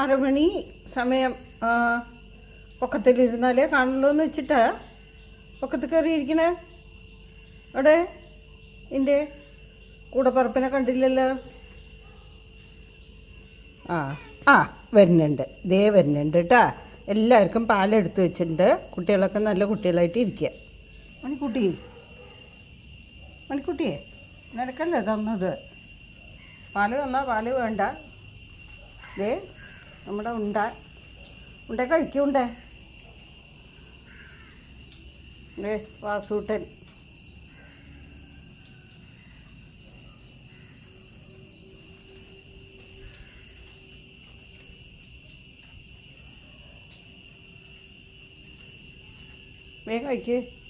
അരമണി സമയം പൊക്കത്തിലിരുന്നാലേ കാണുള്ളൂ എന്ന് വെച്ചിട്ടാ. പൊക്കത്ത് കയറിയിരിക്കണേ. അവിടെ എന്റെ കൂടപ്പറപ്പിനെ കണ്ടില്ലല്ലോ? ആ ആ വരുന്നുണ്ട്. ദേ വരുന്നുണ്ട് കേട്ടാ എല്ലാവർക്കും പാലെടുത്ത് വെച്ചിട്ടുണ്ട്. കുട്ടികളൊക്കെ നല്ല കുട്ടികളായിട്ട് ഇരിക്കുക മണിക്കുട്ടി. മണിക്കുട്ടിയെ നിനക്കല്ലേ തന്നത്? പാൽ തന്നാൽ പാൽ വേണ്ട. ദേ നമ്മുടെ ഉണ്ട. ഉണ്ട കഴിക്കുണ്ടേ ദേ വാസൂട്ടൻ. വേഗം കഴിക്ക്.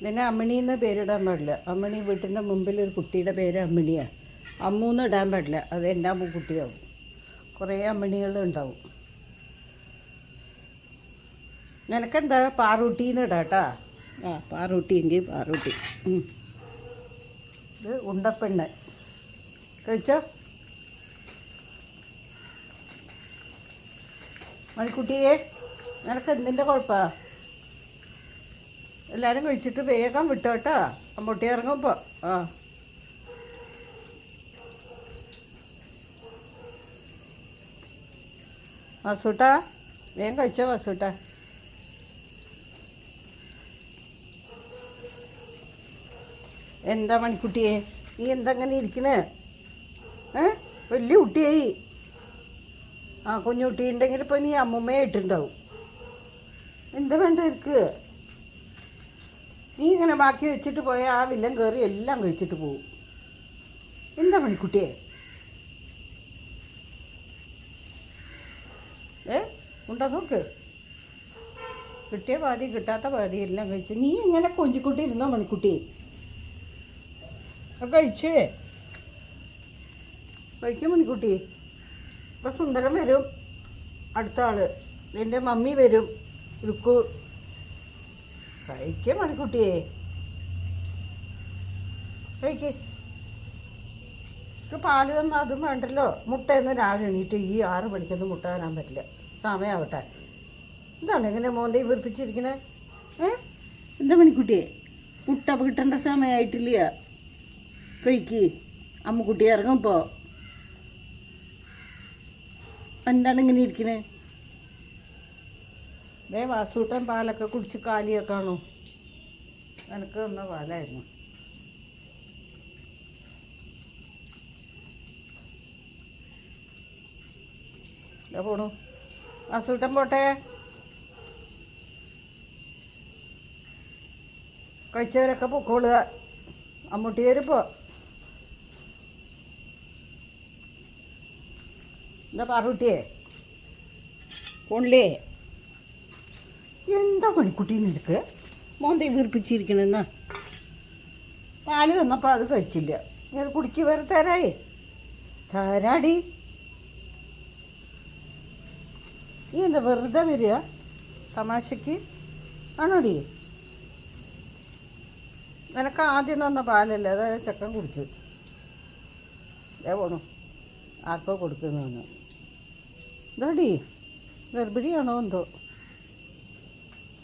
ഇതിനെ അമ്മിണി എന്ന് പേരിടാൻ പാടില്ല. അമ്മിണി വീട്ടിന്റെ മുമ്പിൽ ഒരു കുട്ടിയുടെ പേര് അമ്മിണിയാണ് അമ്മൂന്ന് ഇടാൻ പാടില്ല. അത് എന്റെ അമ്മ കുട്ടിയാവും. കുറേ അമ്മിണികൾ ഉണ്ടാവും. നിനക്കെന്താ? പാറൂട്ടിന്ന് ഇടാം കേട്ടാ ആ പാറൂട്ടി എങ്കിൽ പാറൂട്ടി. ഇത് ഉണ്ടപ്പെണ്ണ്. കഴിച്ചോ? മണിക്കുട്ടിയെ നിനക്ക് എന്തിന്റെ കുഴപ്പമാണ് എല്ലാവരും കഴിച്ചിട്ട് വേഗം വിട്ടോട്ടാ. അമ്മൂട്ടി ഇറങ്ങുമ്പോൾ ആ. വസൂട്ട വേഗം കഴിച്ചോ വസൂട്ട. എന്താ മണിക്കുട്ടിയെ നീ എന്താ അങ്ങനെ ഇരിക്കണേ? ഏ? വലിയ കുട്ടിയായി. ആ കുഞ്ഞുകുട്ടി ഉണ്ടെങ്കിൽ ഇപ്പോൾ നീ അമ്മുമ്മയായിട്ടുണ്ടാവും എന്താ വേണ്ട എനിക്ക് നീ ഇങ്ങനെ ബാക്കി വെച്ചിട്ട് പോയാൽ ആ വില്ലൻ കയറി എല്ലാം കഴിച്ചിട്ട് പോവും. എന്താ മണിക്കുട്ടിയെ ഏ? ഉണ്ടോ നോക്ക്? കിട്ടിയ പാതി കിട്ടാത്ത പാതി എല്ലാം കഴിച്ച്. നീ ഇങ്ങനെ കൊഞ്ചിക്കുട്ടി ഇരുന്നോ മണിക്കുട്ടി കഴിച്ചേ. കഴിക്കും മണിക്കുട്ടി ഇപ്പം സുന്ദരം വരും. അടുത്ത ആൾ. എന്റെ മമ്മി വരും. രുക്കു കഴിക്കേ മണിക്കുട്ടിയെ. കഴിക്കേ. ഇപ്പം പാൽ തന്നാൽ അതും വേണ്ടല്ലോ. മുട്ടയൊന്നും രാവിലെ എണീറ്റ് ഈ ആറ് മണിക്കൊന്നും മുട്ട തരാൻ പറ്റില്ല. സമയമാവട്ടെ എന്താണ് ഇങ്ങനെ മോന്തയും വീർപ്പിച്ചിരിക്കണേ? ഏ? എന്താ മണിക്കുട്ടിയെ? മുട്ട കിട്ടേണ്ട സമയമായിട്ടില്ല കഴിക്ക്. അമ്മക്കുട്ടി ഇറങ്ങുമ്പോ എന്താണ് ഇങ്ങനെ ഇരിക്കണേ? ദേ വാസൂട്ടൻ പാലൊക്കെ കുടിച്ച് കാലിയൊക്കെ ആണോ എനിക്ക് തന്ന പാലായിരുന്നു. ദേ പോണു. വാസൂട്ടൻ പോട്ടെ. കഴിച്ചവരൊക്കെ പൊക്കോളുക. അമ്മൂട്ടി വരുമ്പോ എന്താ പാറൂട്ടിയെ പോണില്ലേ? എന്താ പണിക്കുട്ടി നിനക്ക്? മോന്തെ വീർപ്പിച്ചിരിക്കണെന്ന്. പാൽ തന്നപ്പോൾ അത് കഴിച്ചില്ല. നീ അത് കുടിക്ക് വേറെ തരായേ. തരാടി. നീ എന്താ വെറുതെ വരിക? തമാശക്ക്? ആണോടി? നിനക്ക് ആദ്യം തന്ന പാലല്ലേ? അതായത് ചക്കൻ കുടിച്ചു. ഏ പോണു. ആർക്കോ കൊടുക്കുന്നതാണ് ഇതാടി ഗർഭിണിയാണോ എന്തോ?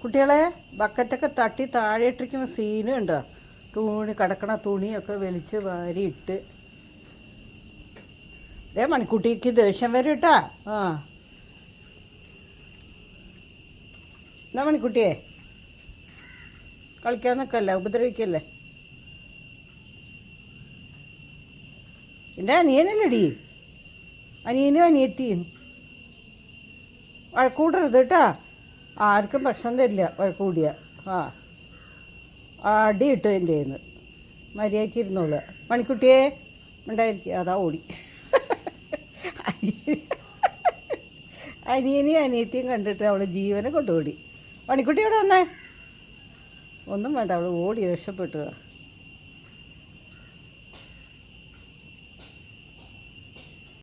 കുട്ടികളെ ബക്കറ്റൊക്കെ തട്ടി താഴെ ഇട്ടിരിക്കുന്ന സീന് ഉണ്ടോ തുണി കിടക്കണ തുണിയൊക്കെ വലിച്ച് വാരിയിട്ട്. അതേ മണിക്കുട്ടിക്ക് ദേഷ്യം വരും കേട്ടാ. ആ. എന്നാ മണിക്കുട്ടിയെ? കളിക്കാൻ നിൽക്കല്ലേ? ഉപദ്രവിക്കല്ലേ? എന്റെ അനിയനല്ലടി? അനിയനും അനിയത്തിയും. വഴക്കൂടരുത് കേട്ടാ. ആർക്കും ഭക്ഷണം തരില്ല കൂടിയ. ആ. അടി ഇട്ടു എന്റെ കയ്യിൽ മര്യാദയ്ക്ക് ഇരുന്നോളൂ. മണിക്കുട്ടിയെ ഉണ്ടായിരിക്കുക അതാ ഓടി. അനിയനെയും അനിയത്തിയും കണ്ടിട്ട് അവൾ ജീവനെ കൊണ്ടുപോടി മണിക്കുട്ടി ഇവിടെ വന്നേ? ഒന്നും വേണ്ട അവൾ ഓടി രക്ഷപ്പെട്ടു